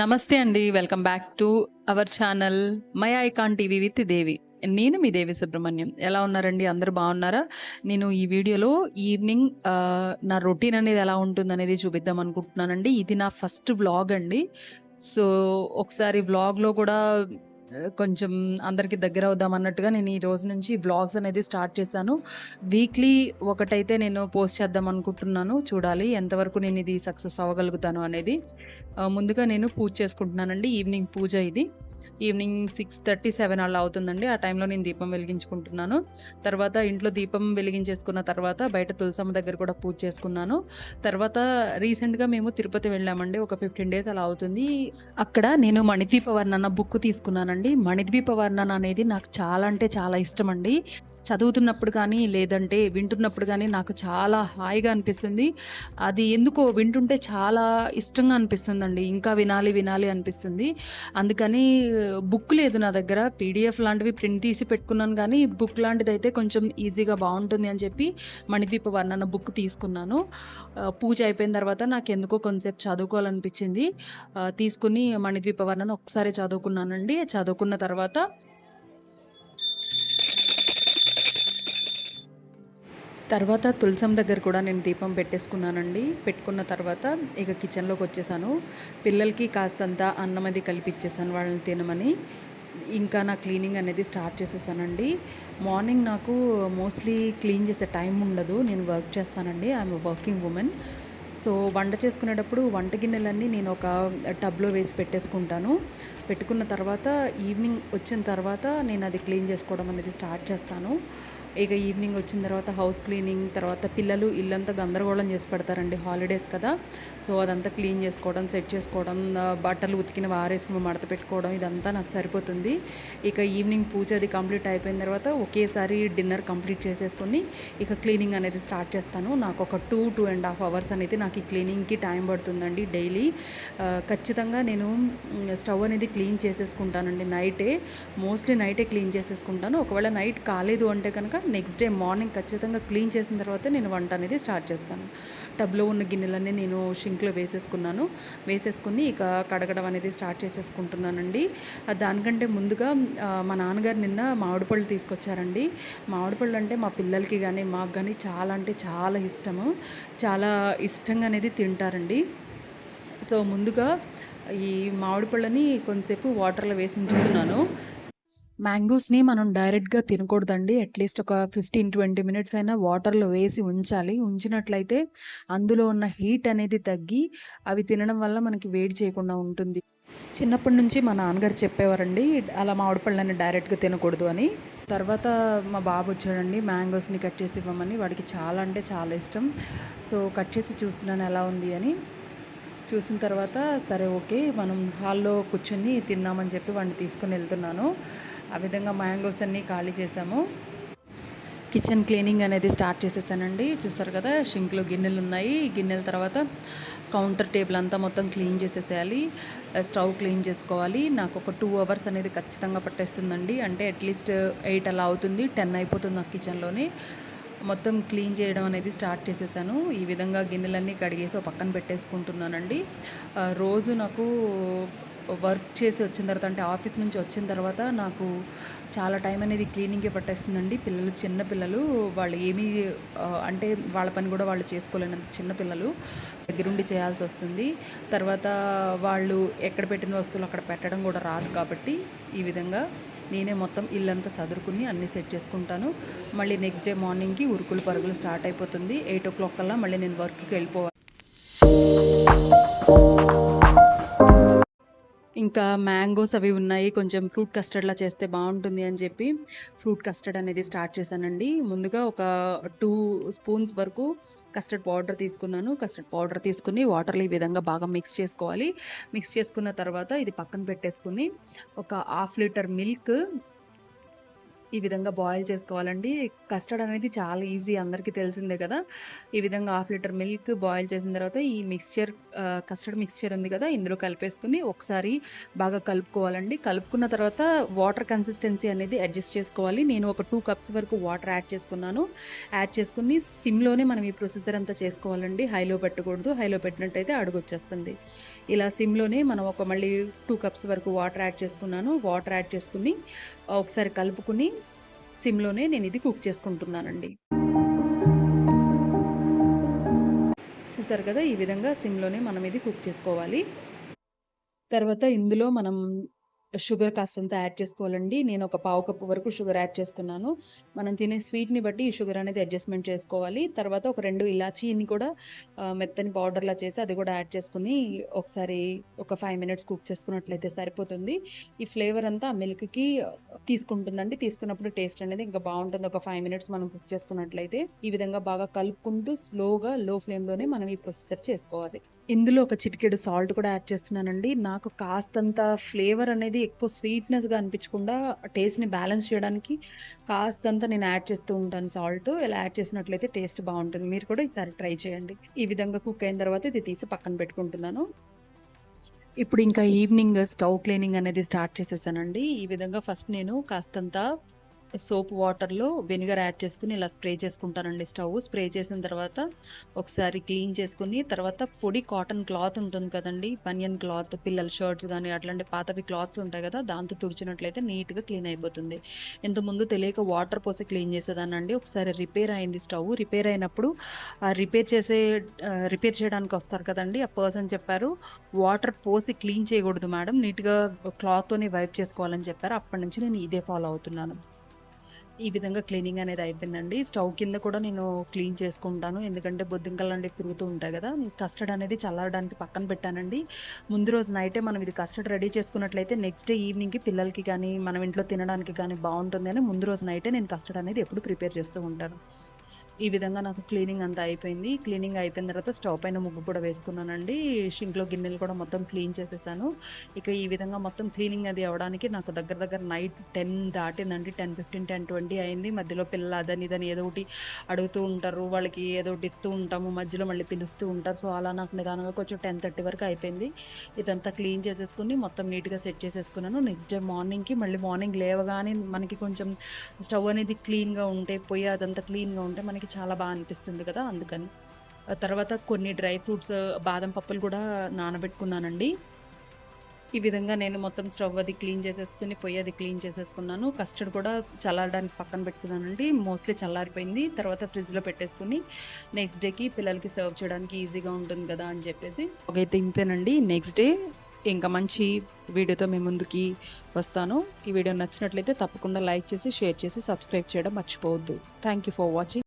నమస్తే అండి. Welcome back to our channel My Icon TV with Devi. నేను మీ దేవి సుబ్రహ్మణ్యం. ఎలా ఉన్నారండి? అందరూ బాగున్నారా? నేను ఈ వీడియోలో ఈవినింగ్ నా రొటీన్ అనేది ఎలా ఉంటుంది అనేది చూపిద్దాం అనుకుంటున్నానండి. ఇది నా ఫస్ట్ వ్లాగ్ అండి. సో ఒకసారి వ్లాగ్లో కూడా కొంచెం అందరికీ దగ్గర అవుదాం అన్నట్టుగా నేను ఈ రోజు నుంచి బ్లాగ్స్ అనేది స్టార్ట్ చేశాను. వీక్లీ ఒకటైతే నేను పోస్ట్ చేద్దాం అనుకుంటున్నాను. చూడాలి ఎంతవరకు నేను ఇది సక్సెస్ అవ్వగలుగుతాను అనేది. ముందుగా నేను పూజ చేసుకుంటున్నానండి. ఈవినింగ్ పూజ ఇది. ఈవినింగ్ సిక్స్ థర్టీ సెవెన్ అలా అవుతుందండి. ఆ టైంలో నేను దీపం వెలిగించుకుంటున్నాను. తర్వాత ఇంట్లో దీపం వెలిగించేసుకున్న తర్వాత బయట తులసమ్మ దగ్గర కూడా పూజ చేసుకున్నాను. తర్వాత రీసెంట్గా మేము తిరుపతి వెళ్ళామండి. ఒక ఫిఫ్టీన్ డేస్ అలా అవుతుంది. అక్కడ నేను మణిద్వీప వర్ణన బుక్ తీసుకున్నానండి. మణిద్వీప వర్ణన అనేది నాకు చాలా అంటే చాలా ఇష్టం అండి చదువుతున్నప్పుడు కానీ లేదంటే వింటున్నప్పుడు కానీ నాకు చాలా హాయిగా అనిపిస్తుంది. అది ఎందుకో వింటుంటే చాలా ఇష్టంగా అనిపిస్తుందండి. ఇంకా వినాలి వినాలి అనిపిస్తుంది. అందుకని బుక్ లేదు నా దగ్గర. పీడిఎఫ్ లాంటివి ప్రింట్ తీసి పెట్టుకున్నాను కానీ బుక్ లాంటిది అయితే కొంచెం ఈజీగా బాగుంటుంది అని చెప్పి మణిద్వీప వర్ణన బుక్ తీసుకున్నాను. పూజ అయిపోయిన తర్వాత నాకు ఎందుకో కొంచెంసేపు చదువుకోవాలనిపించింది. తీసుకుని మణిద్వీప వర్ణన ఒకసారి చదువుకున్నానండి. చదువుకున్న తర్వాత తర్వాత తులసం దగ్గర కూడా నేను దీపం పెట్టేసుకున్నానండి. పెట్టుకున్న తర్వాత ఇక కిచెన్లోకి వచ్చేసాను. పిల్లలకి కాస్తంత అన్నం అది కలిపిచ్చేసాను వాళ్ళని తినమని. ఇంకా నా క్లీనింగ్ అనేది స్టార్ట్ చేసేసానండి. మార్నింగ్ నాకు మోస్ట్లీ క్లీన్ చేసే టైం ఉండదు. నేను వర్క్ చేస్తానండి. I'm working women. సో వంట చేసుకునేటప్పుడు వంట గిన్నెలన్నీ నేను ఒక టబ్లో వేసి పెట్టేసుకుంటాను. పెట్టుకున్న తర్వాత ఈవినింగ్ వచ్చిన తర్వాత నేను అది క్లీన్ చేసుకోవడం అనేది స్టార్ట్ చేస్తాను. ఇక ఈవినింగ్ వచ్చిన తర్వాత హౌస్ క్లీనింగ్ తర్వాత పిల్లలు ఇల్లంతా గందరగోళం చేసి పెడతారండి. హాలిడేస్ కదా. సో అదంతా క్లీన్ చేసుకోవడం సెట్ చేసుకోవడం బట్టలు ఉతికిన వారేసుకుని మడత పెట్టుకోవడం ఇదంతా నాకు సరిపోతుంది. ఇక ఈవినింగ్ పూజ అది కంప్లీట్ అయిపోయిన తర్వాత ఒకేసారి డిన్నర్ కంప్లీట్ చేసేసుకొని ఇక క్లీనింగ్ అనేది స్టార్ట్ చేస్తాను. నాకు ఒక two two and half hours అనేది నాకు ఈ క్లీనింగ్కి టైం పడుతుందండి డైలీ. ఖచ్చితంగా నేను స్టవ్ అనేది క్లీన్ చేసేసుకుంటానండి నైటే. మోస్ట్లీ నైటే క్లీన్ చేసేసుకుంటాను. ఒకవేళ నైట్ కాలేదు అంటే కనుక నెక్స్ట్ డే మార్నింగ్ ఖచ్చితంగా క్లీన్ చేసిన తర్వాత నేను వంట అనేది స్టార్ట్ చేస్తాను. టబ్లో ఉన్న గిన్నెలన్నీ నేను షింక్లో వేసేసుకున్నాను. వేసేసుకుని ఇక కడగడం అనేది స్టార్ట్ చేసేసుకుంటున్నానండి. దానికంటే ముందుగా మా నాన్నగారు నిన్న మామిడి పళ్ళు తీసుకొచ్చారండి. మామిడి పళ్ళు అంటే మా పిల్లలకి కానీ మాకు కానీ చాలా అంటే చాలా ఇష్టము. చాలా ఇష్టంగా అనేది తింటారండి. సో ముందుగా ఈ మామిడి పళ్ళని కొంతసేపు వాటర్లో వేసి ఉంచుతున్నాను. మ్యాంగోస్ని మనం డైరెక్ట్గా తినకూడదండి. అట్లీస్ట్ ఒక ఫిఫ్టీన్ ట్వంటీ మినిట్స్ అయినా వాటర్లో వేసి ఉంచాలి. ఉంచినట్లయితే అందులో ఉన్న హీట్ అనేది తగ్గి అవి తినడం వల్ల మనకి వేడి చేయకుండా ఉంటుంది. చిన్నప్పటి నుంచి మా నాన్నగారు చెప్పేవారండి అలా మామిడి పళ్ళని డైరెక్ట్గా తినకూడదు అని. తర్వాత మా బాబు వచ్చాడండి మ్యాంగోస్ని కట్ చేసి ఇవ్వమని. వాడికి చాలా అంటే చాలా ఇష్టం. సో కట్ చేసి చూస్తున్నాను ఎలా ఉంది అని. చూసిన తర్వాత సరే ఓకే. మనం హాల్లో కూర్చుని తిన్నామని చెప్పి వాడిని తీసుకుని వెళ్తున్నాను. ఆ విధంగా మ్యాంగోస్ అన్నీ ఖాళీ చేసాము కిచెన్ క్లీనింగ్ అనేది స్టార్ట్ చేసేసానండి. చూస్తారు కదా షింక్లో గిన్నెలు ఉన్నాయి. గిన్నెల తర్వాత కౌంటర్ టేబుల్ అంతా మొత్తం క్లీన్ చేసేసేయాలి. స్టవ్ క్లీన్ చేసుకోవాలి. నాకు ఒక టూ అవర్స్ అనేది ఖచ్చితంగా పట్టేస్తుందండి. అంటే అట్లీస్ట్ ఎయిట్ అలా అవుతుంది టెన్ అయిపోతుంది నాకు కిచెన్లోనే. మొత్తం క్లీన్ చేయడం అనేది స్టార్ట్ చేసేసాను. ఈ విధంగా గిన్నెలన్నీ కడిగేసి ఒక పక్కన పెట్టేసుకుంటున్నానండి. రోజు నాకు వర్క్ చేసి వచ్చిన తర్వాత అంటే ఆఫీస్ నుంచి వచ్చిన తర్వాత నాకు చాలా టైం అనేది క్లీనింగ్కే పట్టేస్తుందండి. పిల్లలు చిన్న పిల్లలు వాళ్ళు ఏమీ అంటే వాళ్ళ పని కూడా వాళ్ళు చేసుకోలేనంత చిన్న పిల్లలు దగ్గరుండి చేయాల్సి వస్తుంది. తర్వాత వాళ్ళు ఎక్కడ పెట్టిన వస్తువులు అక్కడ పెట్టడం కూడా రాదు కాబట్టి ఈ విధంగా నేనే మొత్తం ఇల్లంతా చదురుకుని అన్నీ సెట్ చేసుకుంటాను. మళ్ళీ నెక్స్ట్ డే మార్నింగ్కి ఉరుకులు పరుగులు స్టార్ట్ అయిపోతుంది. ఎయిట్ ఓ క్లాక్ కల్లా మళ్ళీ నేను వర్క్కి వెళ్ళిపోవాలి. ఇంకా మ్యాంగోస్ అవి ఉన్నాయి. కొంచెం ఫ్రూట్ కస్టర్డ్లా చేస్తే బాగుంటుంది అని చెప్పి ఫ్రూట్ కస్టర్డ్ అనేది స్టార్ట్ చేశానండి. ముందుగా ఒక టూ స్పూన్స్ వరకు కస్టర్డ్ పౌడర్ తీసుకున్నాను. కస్టర్డ్ పౌడర్ తీసుకుని వాటర్లో ఈ విధంగా బాగా మిక్స్ చేసుకోవాలి. మిక్స్ చేసుకున్న తర్వాత ఇది పక్కన పెట్టేసుకుని ఒక హాఫ్ లీటర్ మిల్క్ ఈ విధంగా బాయిల్ చేసుకోవాలండి. కస్టర్డ్ అనేది చాలా ఈజీ అందరికీ తెలిసిందే కదా. ఈ విధంగా హాఫ్ లీటర్ మిల్క్ బాయిల్ చేసిన తర్వాత ఈ మిక్స్చర్ కస్టర్డ్ మిక్స్చర్ ఉంది కదా ఇందులో కలిపేసుకుని ఒకసారి బాగా కలుపుకోవాలండి. కలుపుకున్న తర్వాత వాటర్ కన్సిస్టెన్సీ అనేది అడ్జస్ట్ చేసుకోవాలి. నేను ఒక టూ కప్స్ వరకు వాటర్ యాడ్ చేసుకున్నాను. యాడ్ చేసుకుని సిమ్లోనే మనం ఈ ప్రొసెసర్ అంతా చేసుకోవాలండి. హైలో పెట్టకూడదు. హైలో పెట్టినట్టయితే అడుగు వచ్చేస్తుంది. ఇలా సిమ్లోనే మనం ఒక మళ్ళీ టూ కప్స్ వరకు వాటర్ యాడ్ చేసుకున్నాను. వాటర్ యాడ్ చేసుకుని ఒకసారి కలుపుకుని సిమ్లోనే నేను ఇది కుక్ చేసుకుంటున్నానండి. చూసారు కదా ఈ విధంగా సిమ్లోనే మనం ఇది కుక్ చేసుకోవాలి. తర్వాత ఇందులో మనం షుగర్ కాస్తంత యాడ్ చేసుకోవాలండి. నేను ఒక పావు కప్పు వరకు షుగర్ యాడ్ చేసుకున్నాను. మనం తినే స్వీట్ని బట్టి ఈ షుగర్ అనేది అడ్జస్ట్మెంట్ చేసుకోవాలి. తర్వాత ఒక రెండు ఇలాచీని కూడా మెత్తని పౌడర్లా చేసి అది కూడా యాడ్ చేసుకుని ఒకసారి ఒక ఫైవ్ మినిట్స్ కుక్ చేసుకున్నట్లయితే సరిపోతుంది. ఈ ఫ్లేవర్ అంతా ఆ మిల్క్కి తీసుకుంటుందండి. తీసుకున్నప్పుడు టేస్ట్ అనేది ఇంకా బాగుంటుంది. ఒక ఫైవ్ మినిట్స్ మనం కుక్ చేసుకున్నట్లయితే ఈ విధంగా బాగా కలుపుకుంటూ స్లోగా లో ఫ్లేమ్లోనే మనం ఈ ప్రొసెసర్ చేసుకోవాలి. ఇందులో ఒక చిటికెడు సాల్ట్ కూడా యాడ్ చేస్తున్నానండి. నాకు కాస్తంత ఫ్లేవర్ అనేది ఎక్కువ స్వీట్నెస్గా అనిపించకుండా టేస్ట్ని బ్యాలెన్స్ చేయడానికి కాస్తంత నేను యాడ్ చేస్తూ ఉంటాను సాల్ట్. ఇలా యాడ్ చేసినట్లయితే టేస్ట్ బాగుంటుంది. మీరు కూడా ఈసారి ట్రై చేయండి. ఈ విధంగా కుక్ అయిన తర్వాత ఇది తీసి పక్కన పెట్టుకుంటున్నాను. ఇప్పుడు ఇంకా ఈవినింగ్ స్టవ్ క్లీనింగ్ అనేది స్టార్ట్ చేసేసానండి. ఈ విధంగా ఫస్ట్ నేను కాస్తంత సోప్ వాటర్లో వెనిగర్ యాడ్ చేసుకుని ఇలా స్ప్రే చేసుకుంటానండి. స్టవ్ స్ప్రే చేసిన తర్వాత ఒకసారి క్లీన్ చేసుకుని తర్వాత పొడి కాటన్ క్లాత్ ఉంటుంది కదండి. బనియన్ క్లాత్ పిల్లల షర్ట్స్ కానీ అట్లాంటి పాతవి క్లాత్స్ ఉంటాయి కదా దాంతో తుడిచినట్లయితే నీట్గా క్లీన్ అయిపోతుంది. ఇంతకుముందు తెలియక వాటర్ పోసి క్లీన్ చేసేదానండి ఒకసారి రిపేర్ అయింది స్టవ్. రిపేర్ అయినప్పుడు ఆ రిపేర్ చేసే రిపేర్ చేయడానికి వస్తారు కదండి. ఆ పర్సన్ చెప్పారు వాటర్ పోసి క్లీన్ చేయకూడదు మేడం. నీట్గా క్లాత్తోనే వైప్ చేసుకోవాలని చెప్పారు. అప్పటి నుంచి నేను ఇదే ఫాలో అవుతున్నాను. ఈ విధంగా క్లీనింగ్ అనేది అయిపోయిందండి. స్టవ్ కింద కూడా నేను క్లీన్ చేసుకుంటాను. ఎందుకంటే బొద్దింకలు అనేవి తిరుగుతూ ఉంటాయి కదా కస్టర్డ్ అనేది చల్లడానికి పక్కన పెట్టానండి. ముందు రోజు నైటే మనం ఇది కస్టర్డ్ రెడీ చేసుకున్నట్లయితే నెక్స్ట్ డే ఈవినింగ్కి పిల్లలకి కానీ మనం ఇంట్లో తినడానికి కానీ బాగుంటుంది అని ముందు రోజు నైటే నేను కస్టర్డ్ అనేది ఎప్పుడు ప్రిపేర్ చేస్తూ ఉంటాను. ఈ విధంగా నాకు క్లీనింగ్ అంతా అయిపోయింది. క్లీనింగ్ అయిపోయిన తర్వాత స్టవ్ పైన ముగ్గు కూడా వేసుకున్నానండి. షింక్లో గిన్నెలు కూడా మొత్తం క్లీన్ చేసేసాను. ఇక ఈ విధంగా మొత్తం క్లీనింగ్ అది అవడానికి నాకు దగ్గర దగ్గర నైట్ టెన్ దాటిందండి. టెన్ ఫిఫ్టీన్ టెన్ ట్వంటీ అయింది. మధ్యలో పిల్లలు అదని ఇదని ఏదో ఒకటి అడుగుతూ ఉంటారు. వాళ్ళకి ఏదో ఒకటి ఇస్తూ ఉంటాము. మధ్యలో మళ్ళీ పిలుస్తూ ఉంటారు. సో అలా నాకు నిదానంగా కొంచెం టెన్ థర్టీ వరకు అయిపోయింది. ఇదంతా క్లీన్ చేసేసుకుని మొత్తం నీట్గా సెట్ చేసేసుకున్నాను. నెక్స్ట్ డే మార్నింగ్కి మళ్ళీ మార్నింగ్ లేవగానే మనకి కొంచెం స్టవ్ అనేది క్లీన్గా ఉంటే పొయ్యి అదంతా క్లీన్గా ఉంటే మనకి చాలా బాగా అనిపిస్తుంది కదా అందుకని. తర్వాత కొన్ని డ్రై ఫ్రూట్స్ బాదం పప్పులు కూడా నానబెట్టుకున్నానండి. ఈ విధంగా నేను మొత్తం స్టవ్ అది క్లీన్ చేసేసుకుని పొయ్యి అది క్లీన్ చేసేసుకున్నాను. కస్టర్డ్ కూడా చల్లారడానికి పక్కన పెట్టుకున్నానండి. మోస్ట్లీ చల్లారిపోయింది. తర్వాత ఫ్రిడ్జ్లో పెట్టేసుకుని నెక్స్ట్ డేకి పిల్లలకి సర్వ్ చేయడానికి ఈజీగా ఉంటుంది కదా అని చెప్పేసి. అయితే ఇంతేనండి. నెక్స్ట్ డే ఇంకా మంచి వీడియోతో మీ ముందుకి వస్తాను. ఈ వీడియో నచ్చినట్లయితే తప్పకుండా లైక్ చేసి షేర్ చేసి సబ్స్క్రైబ్ చేయడం మర్చిపోవద్దు. Thank you for watching.